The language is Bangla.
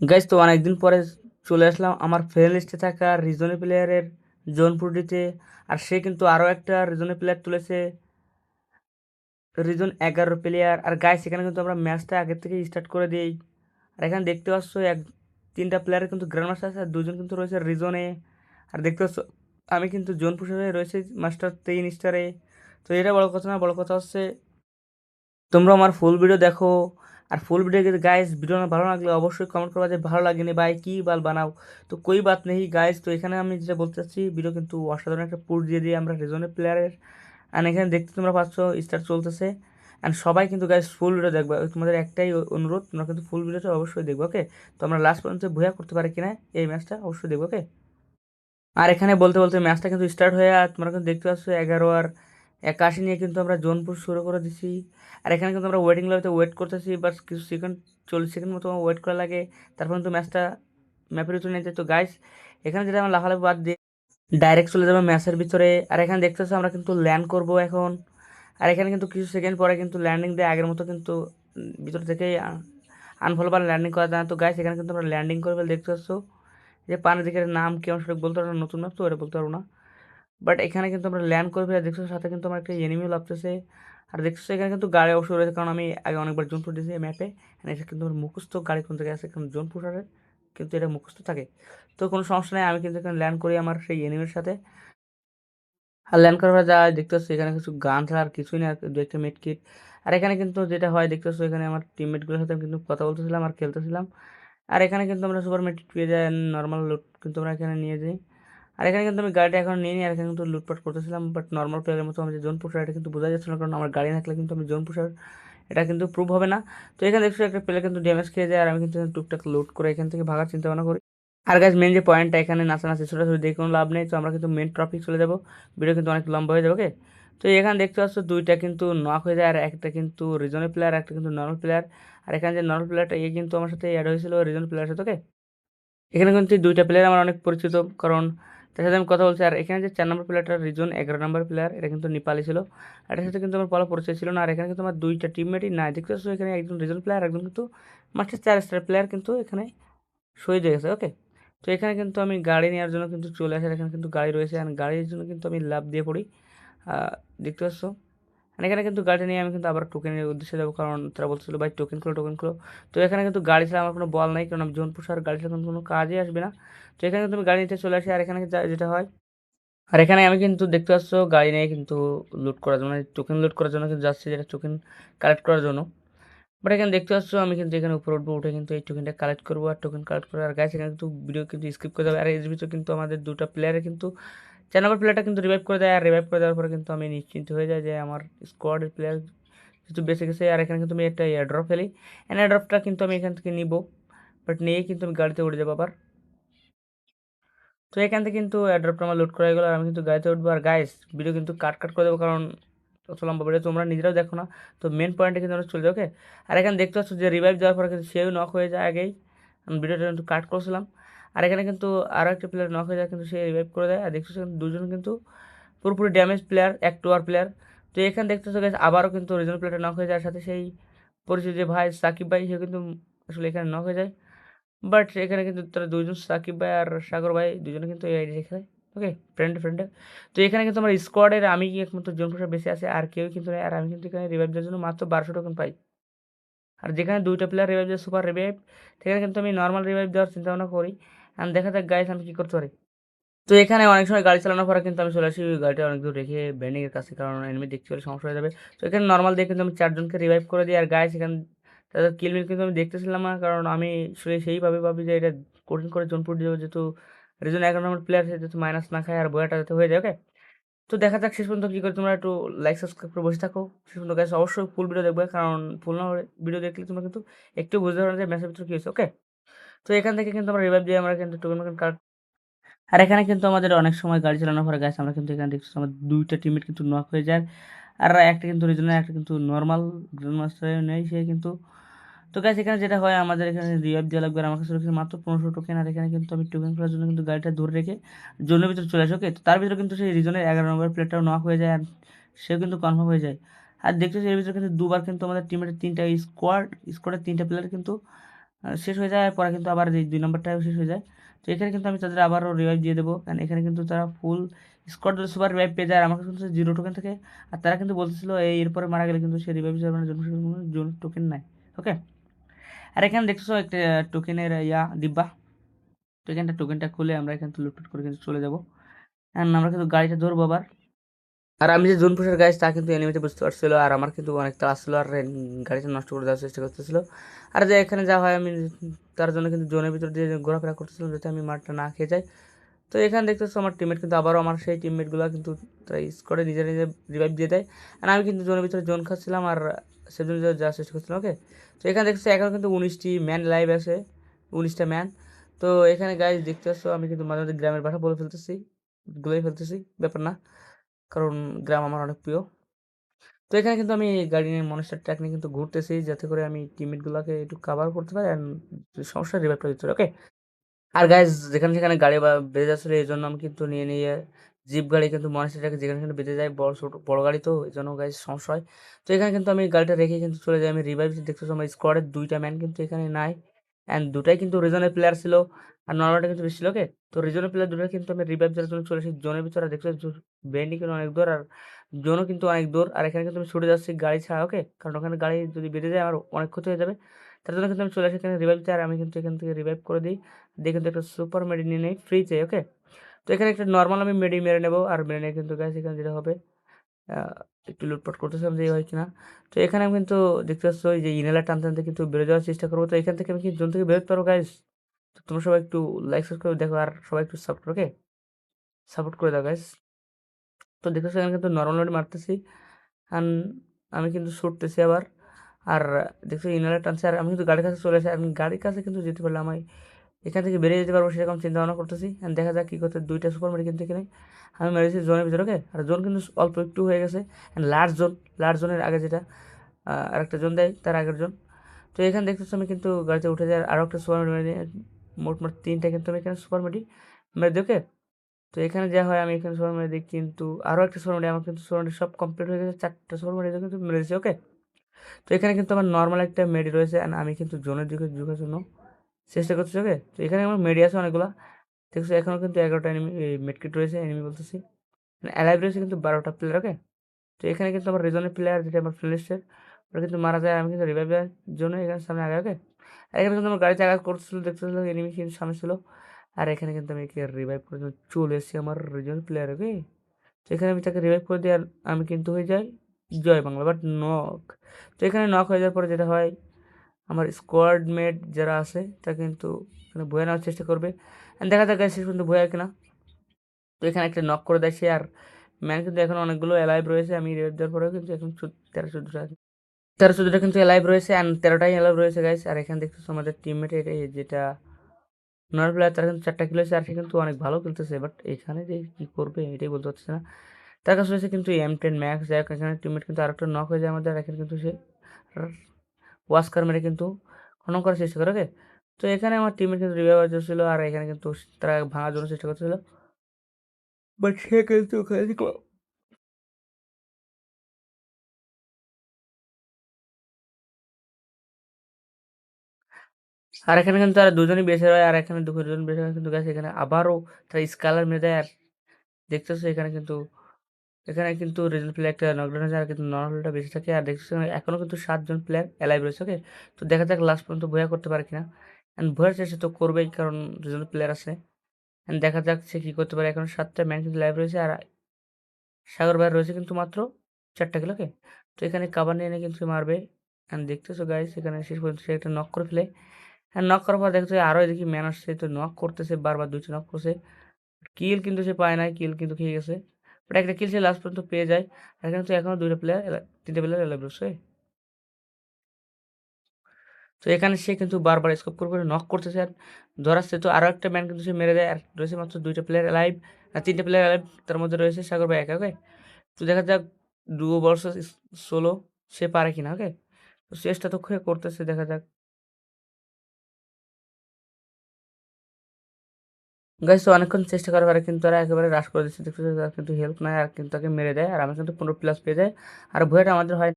গাইজ তো অনেকদিন পরে চলে আসলাম আমার ফ্রেন্ড লিস্টে থাকা রিজনি প্লেয়ারের জোনপুর ডিতে আর সে কিন্তু আরও একটা রিজনি প্লেয়ার তুলেছে। রিজন এগারো প্লেয়ার আর গাইজ এখানে কিন্তু আমরা ম্যাচটা আগের থেকে স্টার্ট করে দিই। আর এখানে দেখতে পাচ্ছ এক, তিনটা প্লেয়ারের কিন্তু গ্র্যান্ড মাস্টার আছে, আর দুজন কিন্তু রয়েছে রিজনে আর দেখতে পাচ্ছ, আমি কিন্তু জোনপুর সাথে রয়েছে মাস্টার তিন স্টারে তো এটা বড় কথা না, বড় কথা হচ্ছে তোমরা আমার ফুল ভিডিও দেখো। আর ফুল ভিডিও গাইস ভিডিও না ভালো লাগলে অবশ্যই কমেন্ট করবা যে ভালো লাগেনি ভাই, কী বাল বানাও? তো কই বাত নেই গাইস তো এখানে আমি যেটা বলতে চাচ্ছি ভিডিও কিন্তু অসাধারণ একটা পুট দিয়ে দিই আমরা রিজনের প্লেয়ারের আর এখানে দেখতে তোমরা পাচ্ছ স্টার চলতেছে। অ্যান্ড সবাই কিন্তু গাইস ফুল ভিডিও দেখবে। তোমাদের একটাই অনুরোধ, তোমরা কিন্তু ফুল ভিডিওটা অবশ্যই দেখব ওকে তো আমরা লাস্ট পর্যন্ত ভুয়া করতে পারি কিনা, এই ম্যাচটা অবশ্যই দেখব ওকে আর এখানে বলতে বলতে ম্যাচটা কিন্তু স্টার্ট হয়ে, আর তোমরা কিন্তু দেখতে পাচ্ছ এগারো আর একাশি নিয়ে কিন্তু আমরা জোনপুর শুরু করে দিছি। আর এখানে কিন্তু আমরা ওয়েটিং লবিতে ওয়েট করতেছি বাট কিছু সেকেন্ড চল্লিশ সেকেন্ড মতো ওয়েট করা লাগে। তারপর কিন্তু ম্যাচটা ম্যাপের ভিতরে নিয়ে তো গাইস এখানে যেটা আমরা লাফালাফি বাদ দিয়ে ডাইরেক্ট চলে যাবে ম্যাচের ভিতরে। আর এখানে দেখতেছো আমরা কিন্তু ল্যান্ড করব এখন। আর এখানে কিন্তু কিছু সেকেন্ড পরে কিন্তু ল্যান্ডিং দিয়ে। আগের মতো কিন্তু ভিতর থেকেই আনফলবার ল্যান্ডিং করা যায় তো গাইস এখানে কিন্তু আমরা ল্যান্ডিং করে দেখতে পাচ্ছ যে পানির দিকের নাম কেমন সেটা বলতে পারব না, নতুন ম্যাপ তো এটা বলতে পারব না। বাট এখানে কিন্তু আমরা ল্যান্ড করে ফেলে দেখছ, সাথে কিন্তু আমার একটা এনিমিও লাগতেছে আর দেখছ এখানে কিন্তু গাড়ি অবশ্যই রয়েছে, কারণ আমি আগে অনেকবার জোন দিয়েছি ম্যাপে এটা কিন্তু আমার মুখস্থ গাড়ি কোন জায়গায় আছে, কারণ জোন ফুটারে কিন্তু এটা মুখস্থ থাকে। তো কোনো সমস্যা নেই, আমি কিন্তু এখানে ল্যান্ড করি আমার সেই এনিমির সাথে। আর ল্যান্ড করার যা দেখতে পাচ্ছি এখানে কিছু গান ছাড়া আর কিছুই না দু একটা মেট কিট আর এখানে কিন্তু যেটা হয় দেখতে পাচ্ছ এখানে আমার টিমমেটগুলোর সাথে কিন্তু কথা বলতেছিলাম আর খেলতেছিলাম। আর এখানে কিন্তু আমরা সুপার মেট পেয়ে যাই নর্মাল লুট কিন্তু আমরা এখানে নিয়ে যাই। আর এখানে কিন্তু আমি গাড়িটা এখন নিয়ে নিই আর এখানে কিন্তু লুটপাট করতেছিলাম বাট নর্মাল প্লেয়ারের মতো আমি যে জোন পুষার এটা কিন্তু বোঝা যাচ্ছে না, কারণ আমার গাড়ি থাকলে কিন্তু আমি জোন পুষার এটা কিন্তু প্রুভ হবে না। তো এখানে দেখছ একটা প্লেয়ার কিন্তু ড্যামেজ খেয়ে যায়, আর আমি কিন্তু টুকটাক লুট করে এখান থেকে ভাগার চিন্তা ভাবনা করি। আর গাছ মেন যে পয়েন্টটা এখানে নাচানাচি ছোটাছুটি দেখে কোনো লাভ নেই, তো আমরা কিন্তু মেন টপিক চলে যাব। ভিডিও কিন্তু অনেক লম্বা হয়ে যাবে ওকে তো এখানে দেখতে পাচ্ছ দুইটা কিন্তু নক হয়ে যায়, আর একটা কিন্তু রিজনের প্লেয়ার একটা কিন্তু নর্মাল প্লেয়ার আর এখানে যে নর্মাল প্লেয়ারটা এ কিন্তু আমার সাথে অ্যাড হয়েছিল রিজন প্লেয়ারের সাথে ওকে এখানে কিন্তু দুইটা প্লেয়ার আমার অনেক পরিচিত, কারণ তার সাথে আমি কথা বলছি। আর এখানে যে চার নম্বর প্লেয়ারটা রিজন এগারো নম্বর প্লেয়ার এটা কিন্তু নেপালি ছিল। এটার সাথে কিন্তু আমার ভালো পরিচয় ছিল না। আর এখানে কিন্তু আমার দুইটা টিমমেটই নাই। দেখতে পাচ্ছ এখানে একজন রিজন প্লেয়ার একজন কিন্তু মাস্টার চার স্টার প্লেয়ার কিন্তু এখানে শহীদ হয়ে গেছে ওকে তো এখানে কিন্তু আমি গাড়ি নেওয়ার জন্য কিন্তু চলে আসে। এখানে কিন্তু গাড়ি রয়েছে। আর গাড়ির জন্য কিন্তু আমি লাভ দিয়ে পড়ি। দেখতে পাচ্ছ? আর এখানে কিন্তু গাড়ি নিয়ে আমি কিন্তু আবার টোকেনের উদ্দেশ্যে যাব, কারণ তারা বলছিল ভাই টোকেন খোলো টোকেন খোলো। তো এখানে কিন্তু গাড়ি ছাড়া আমার কোনো বল নাই, কারণ আমি জোন পুষার, গাড়ি ছাড়া কোনো কাজে আসবে না। তো এখানে কিন্তু আমি গাড়ি নিতে চলে আসি, আর এখানে যেটা হয়, আর এখানে আমি কিন্তু দেখতে পাচ্ছ, গাড়ি নিয়ে কিন্তু লুট করার জন্য টোকেন লুট করার জন্য কিন্তু যাচ্ছি, যেটা টোকেন কালেক্ট করার জন্য। বাট এখানে দেখতে পাচ্ছ, আমি কিন্তু এখানে উপরে উঠবো, উঠে কিন্তু এই টোকেনটা কালেক্ট করব, আর টোকেন কালেক্ট করে আর গাছ এখানে কিন্তু ভিডিও কিন্তু স্কিপ করে দেবে আর এর ভিতরে কিন্তু আমাদের দুটো প্লেয়ারে কিন্তু চার নম্বর প্লেয়ারটা কিন্তু রিভাইভ করে দেয়, আর রিভাইভ করে দেওয়ার পরে কিন্তু আমি নিশ্চিন্ত হয়ে যাই যে আমার স্কোয়াডের প্লেয়ার যেহেতু বেঁচে গেছে, আর এখানে কিন্তু আমি একটা এয়ারড্রপ ফেলি। এয়ারড্রপটা কিন্তু আমি এখান থেকে নিব বাট নিয়ে কিন্তু আমি গাড়িতে উঠে যাব আবার। তো এখান থেকে কিন্তু এয়ারড্রপটা আমার লোড করা গেলো, আর আমি কিন্তু গাড়িতে উঠবো। আর গাইস ভিডিও কিন্তু কাট কাট করে দেবো, কারণ অত লম্বা ভিডিও তোমরা নিজেরাও দেখো না, তো মেন পয়েন্টে কিন্তু আমরা চলে যাও ওকে আর এখানে দেখতে পাচ্ছ যে রিভাইভ দেওয়ার পরে কিন্তু সেও নক হয়ে যায় আগেই। ভিডিওটা কিন্তু কাট করছিলাম। আর এখানে কিন্তু আরও একটা প্লেয়ার নক হয়ে যায়, কিন্তু সে রিভাইভ করে দেয়। আর দেখছ দুজন কিন্তু পুরোপুরি ড্যামেজ প্লেয়ার এক টু আর প্লেয়ার তো এখানে দেখতেছো গেছে আবারও কিন্তু রিজনাল প্লেয়ারটা নক হয়ে যাওয়ার সাথে সেই পরিচিত যে ভাই সাকিব ভাই সে কিন্তু আসলে এখানে নক হয়ে যায়। বাট এখানে কিন্তু তারা দুজন সাকিব ভাই আর সাগর ভাই, দুজনে কিন্তু এই আইডি রেখে ওকে ফ্রেন্ড ফ্রেন্ডে তো এখানে কিন্তু আমার স্কোয়াডের আমি একমাত্র জন প্রসার বেশি আছে, আর কেউ কিন্তু নেই। আর আমি কিন্তু এখানে রিভাইভ দেওয়ার জন্য মাত্র বারোশো টোকেন পাই। আর যেখানে দুইটা প্লেয়ার রিভাইভ দেয় সুপার রিভাইভ সেখানে কিন্তু আমি নর্মাল রিভাইভ দেওয়ার চিন্তা ভাবনা করি। আর দেখা যাক গাইস আমি কী করতে পারি। তো এখানে অনেক সময় গাড়ি চালানোর পরে কিন্তু আমি চলে আসি ওই গাড়িটা অনেক দূর রেখে ব্যান্ডিংয়ের কাছে, কারণ এনিমি দেখতে পারে সমস্যা হয়ে যাবে। তো এখানে নর্মাল দিয়ে কিন্তু আমি চারজনকে রিভাইভ করে দিই। আর গাইস এখানে তাদের কিলমিল কিন্তু আমি দেখতেছিলাম না, কারণ আমি আসলে সেইভাবে ভাবি যে এটা কঠিন করে জোনপুর দিয়ে যেহেতু রিজন এগারো নম্বর প্লেয়ার যেহেতু মাইনাস না খায়, আর বয়াটা যাতে হয়ে যায় ওকে তো দেখা যাক, শেষ পর্যন্ত কী করে তোমরা একটু লাইক সাবস্ক্রাইব করে বসে থাকো। শেষ পর্যন্ত গাইস অবশ্যই ফুল ভিডিও দেখবে, কারণ ফুল না ভিডিও দেখলে তোমরা কিন্তু একটু বুঝতে পারো যে ম্যাচের ভিতরে কী হয়েছে ওকে তো এখান থেকে কিন্তু আমরা রিভাইভ দিয়ে আমরা কিন্তু টোকেন টোকেন কার্ড আর এখানে কিন্তু আমাদের অনেক সময় গাড়ি চালানোর পরে গাছ আমরা কিন্তু এখানে দেখছি আমাদের দুইটা টিমের কিন্তু নক হয়ে যায়। আর একটা কিন্তু রিজনাল একটা কিন্তু নর্মাল গ্র্যান্ড মাস্টার নেই সে কিন্তু। তো গাছ এখানে যেটা হয়, আমাদের এখানে রিভাইভ দেওয়া লাগবে। আর আমার কাছে রয়েছে মাত্র পনেরোশো টোকেন আর এখানে কিন্তু আমি টোকেন করার জন্য কিন্তু গাড়িটা ধরে রেখে জোনের ভিতরে চলে আসে ওকে তো তার ভিতরে কিন্তু সেই রিজনের এগারো নম্বর প্লেটটাও নক হয়ে যায়, আর সেও কিন্তু কনফার্ম হয়ে যায়। আর দেখতেছি এর ভিতরে কিন্তু দুবার কিন্তু আমাদের টিমের তিনটা স্কোয়াড স্কোয়াডের তিনটা প্লেয়ার কিন্তু শেষ হয়ে যায় পরে কিন্তু আবার এই দুই নম্বরটাও শেষ হয়ে যায়। তো এখানে কিন্তু আমি তাদের আবারও রিভাইভ দিয়ে দেবো। কারণ এখানে কিন্তু তারা ফুল স্কোয়াড ধরে সুপার রিভাইভ পেয়ে যায়। আমার কিন্তু জিরো টোকেন থাকে। আর তারা কিন্তু বলতেছিল, এই এরপরে মারা গেলে কিন্তু সে রিভাইভ যাবে না। জন্য টোকেন নাই। ওকে আর এখানে দেখছ একটা টোকেনের ইয়া ডিব্বা এখানটা টোকেনটা খুলে আমরা এখান থেকে লুটপুট করে কিন্তু চলে যাব। আমরা কিন্তু গাড়িটা ধরবো আবার। আর আমি যে জোন পুষের গাছ তা কিন্তু এনিমিতে বুঝতে পারছিল, আর আমার কিন্তু অনেক তাড়া ছিল, আর গাড়িটা নষ্ট করে দেওয়ার চেষ্টা করতেছিল। আর যে এখানে যা হয়, আমি তার জন্য কিন্তু জোনের ভিতর দিয়ে ঘোরাফেরা করতেছিলাম, যাতে আমি মাঠটা না খেয়ে যাই। তো এখানে দেখতেছো আমার টিমমেট কিন্তু আবারও আমার সেই টিমমেটগুলো কিন্তু তারা স্কোয়াডে নিজে নিজে রিভাইভ দিয়ে দেয়। আর আমি কিন্তু জোনের ভিতরে জোন খাচ্ছিলাম, আর সেজন্য যাওয়ার চেষ্টা করছিলাম ওকে তো এখানে দেখছ এখন কিন্তু উনিশটি ম্যান লাইভ আছে, উনিশটা ম্যান তো এখানে গাইজ দেখতে পাচ্ছ আমি কিন্তু মাঝে মাঝে গ্রামের ভাষা বলে ফেলতেছি, গুলোই ফেলতেছি, ব্যাপার না। কারণ গ্রাম আমার অনেক প্রিয়। তো এখানে কিন্তু আমি গাড়ি নিয়ে মনস্টার ট্র্যাক নিয়ে কিন্তু ঘুরতেছি, যাতে করে আমি টিমমেটগুলোকে একটু কাভার করতে পারি অ্যান্ড সমস্যা রিভাইভটা দিতে পারি ওকে আর গাইজ যেখানে সেখানে গাড়ি বা বেঁধে যাচ্ছিল এই জন্য আমি কিন্তু নিয়ে নিয়ে জিপ গাড়ি কিন্তু মনেস্টার মনস্টারটাকে যেখানে সেখানে বেঁধে যায়, বড় ছোট, বড় গাড়ি তো এই জন্য গাইজ সমস্যা হয়। তো এখানে কিন্তু আমি গাড়িটা রেখে কিন্তু চলে যাই, আমি রিভাইভ দেখতেছি, আমার স্কোয়াডের দুইটা ম্যান কিন্তু এখানে নাই। অ্যান্ড দুটাই কিন্তু রিজনের প্লেয়ার ছিল। আর নর্মালটা কিন্তু বেশি ছিল ওকে তো রিজনের প্লেয়ার দুটো কিন্তু আমি রিভাইভ দেওয়ার জন্য চলে এসেছি জোনের ভিতরে। দেখতে বেন্ডি কিন্তু অনেক দূর আর জোনও কিন্তু অনেক দূর। আর এখানে কিন্তু আমি ছুটে যাচ্ছি গাড়ি ছাড়া ওকে কারণ ওখানে গাড়ি যদি বেঁধে যায়, আমার অনেক ক্ষতি হয়ে যাবে। তার জন্য কিন্তু আমি চলে আসি এখানে রিভাইভ চাই আর আমি কিন্তু এখান থেকে রিভাইভ করে দিই। দিয়ে কিন্তু একটা সুপার মেডি নিয়ে নেই ফ্রি চাই ওকে তো এখানে একটা নর্মাল আমি মেডি মেরে নেব। আর মেরে নিয়ে কিন্তু গাছ এখানে যেটা হবে একটু লুটপাট করতেছিলাম যে হয় কিনা। তো এখানে আমি কিন্তু দেখতে পাচ্ছ যে ইনেলার টানতে টানতে কিন্তু বেরো যাওয়ার চেষ্টা করব। তো এখান থেকে আমি কি জোন থেকে বেরোতে পারব গাইস তো তোমরা সবাই একটু লাইক সাবস্ক্রাইব করে দেখো আর সবাই একটু সাপোর্ট ওকে সাপোর্ট করে দাও গাইস তো দেখতেছো এখানে কিন্তু নর্মাল মোডে মারতেছি। অ্যান্ড আমি কিন্তু ছুটতেছি আবার। আর দেখছ ইনারে টানছে। আর আমি কিন্তু গাড়ির কাছে চলে আসি। আমি গাড়ির কাছে কিন্তু যেতে পারলাম আমি এখান থেকে বেরিয়ে যেতে পারব সেরকম চিন্তা ভাবনা করতেছি। অ্যান্ড দেখা যাক কী করতে, দুইটা সুপার মেডি কিন্তু এখানে আমি মেরেছি জোনের ভিতরে ওকে আর জোন কিন্তু অল্প একটু হয়ে গেছে। অ্যান্ড লার্জ জোন লার্জ জোনের আগে যেটা আর একটা জোন দেয়, তার আগের জোন। তো এখানে দেখতেছো আমি কিন্তু গাড়িতে উঠে যাই আরও একটা সুপার মেডি মেরে মোট মোট তিনটা কিন্তু আমি এখানে সুপার মেডি মেরে দিই ওকে তো এখানে যা হয় আমি এখানে সুপার মেরে দিই কিন্তু আরও একটা সুপার মেডি আমার কিন্তু সুপার মেডি সব কমপ্লিট হয়ে গেছে। চারটা সুপার মেডি কিন্তু মেরেছি ওকে তো এখানে কিন্তু আমার নর্মাল একটা মেডি রয়েছে। অ্যান্ড আমি কিন্তু জোনের দিকে ঢুকার জন্য চেষ্টা করছি ওকে? তো এখানে আমার মেডি আছে অনেকগুলো। দেখছ এখনও কিন্তু এগারোটা এনিমি মেডকিট রয়েছে এনিমি বলতেছি। অ্যালাইভ রয়েছে কিন্তু বারোটা প্লেয়ার ওকে? তো এখানে কিন্তু আমার রিজনের প্লেয়ার যেটা আমার ফ্রেন্ডসের ওরা কিন্তু মারা যায়, আমি কিন্তু রিভাইভ দেওয়ার জন্য এখানে সামনে আগে ওকে? আর এখানে কিন্তু আমার গাড়িতে আঘাত করছিল দেখতেছিল এনিমি কিন্তু সামনে ছিল। আর এখানে কিন্তু আমি রিভাইভ করে চলে এসেছি আমার রিজনের প্লেয়ার ওকে? তো এখানে আমি তাকে রিভাইভ করে দিই আর আমি কিন্তু হয়ে যাই জয় বাংলা বাট নক তো এখানে নক হয়ে যাওয়ার পরে যেটা হয় আমার মেট যারা আছে তা কিন্তু এখানে বয়ে নেওয়ার চেষ্টা করবে। দেখা যাক শেষ পর্যন্ত বয়ে কিনা। তো এখানে একটা নক করে দেয় সে আর ম্যান কিন্তু এখন অনেকগুলো অ্যালাইভ রয়েছে। আমি রেড দেওয়ার পরেও কিন্তু এখন তেরো, চোদ্দোটা আছে। তেরো, চোদ্দোটা কিন্তু অ্যালাইভ রয়েছে অ্যান্ড তেরোটাই অ্যালাইভ রয়েছে গাইস আর এখানে দেখতেছো আমাদের টিমমেট যেটা নয় প্লেয়ার তারা কিন্তু চারটা খেলেছে আর সে কিন্তু অনেক ভালো খেলতেছে। বাট এখানে যে কী করবে এটাই বলতে পারছে না। তার কাছে রয়েছে কিন্তু এম টেন ম্যাক্স যাই এখানে টিমমেট কিন্তু আরেকটা নক হয়ে যায় আমাদের। এখানে কিন্তু সে ওয়াস্কার মেরে কিন্তু খনন করার চেষ্টা করে, ওকে? তো এখানে আমার টিমের কিন্তু রিভাইভ ছিল, আর এখানে কিন্তু তারা ভাঙার জন্য চেষ্টা করছিল বাট সে কিন্তু ওখানে আর এখানে কিন্তু তারা দুজনই বেঁচে রয়, আর এখানে দুজন বেঁচে কিন্তু গেছে এখানে আবারও তারা স্কালার মেরে দেয়, আর দেখতেছো এখানে কিন্তু এখানে কিন্তু প্লেয়ার একটা নকডাউন আছে আর কিন্তু নর্মালটা বেশি থাকে। আর দেখতেছো এখনও কিন্তু সাতজন প্লেয়ার অ্যালাইভ রয়েছে ওকে তো দেখা যাক লাস্ট পর্যন্ত ভয়া করতে পারে কিনা। অ্যান্ড ভয়ের চেষ্টা তো করবেই, কারণ রিজন প্লেয়ার আছে। অ্যান্ড দেখা যাক সে কী করতে পারে। এখন সাতটা ম্যান কিন্তু লাইভ রয়েছে, আর সাগর ভাই রয়েছে কিন্তু মাত্র চারটা কিলো ওকে তো এখানে কাবার নিয়ে এনে কিন্তু মারবে। অ্যান্ড দেখতেছো গাইস এখানে শেষ পর্যন্ত সে একটা নক করে ফেলে। হ্যাঁ নক করার পর দেখতে আরও দেখি ম্যান আসছে, তো নক করতেছে, বারবার দুইটা নক করছে। কিল কিন্তু সে পায় নাই কিল কিন্তু খেয়ে গেছে। বাট একটা কিল সে লাস্ট পর্যন্ত পেয়ে যায়। এখানে তো এখনও দুইটা প্লেয়ার তিনটে প্লেয়ার এলাইভ রয়েছে। তো এখানে সে কিন্তু বারবার স্কোপ করে করে নক করতেছে। আর ধরাচ্ছে তো আরও একটা ম্যান কিন্তু সে মেরে দেয়। আর রয়েছে মাত্র দুইটা প্লেয়ার লাইভ আর তিনটে প্লেয়ার লাইভ তার মধ্যে রয়েছে সাগর ভাই একা ওকে তো দেখা যাক দু বর্ষ ষোলো সে পারে কিনা ওকে তো চেষ্টা তো করতেছে, দেখা যাক। গাইস অনেকক্ষণ চেষ্টা করার পরে কিন্তু তারা একেবারে রাশ করে দিচ্ছে। দেখতে কিন্তু হেল্প নাই আর কিন্তু তাকে মেরে দেয়। আর আমি কিন্তু পনেরো প্লাস পেয়ে যায়। আর ভয়টা আমাদের হয়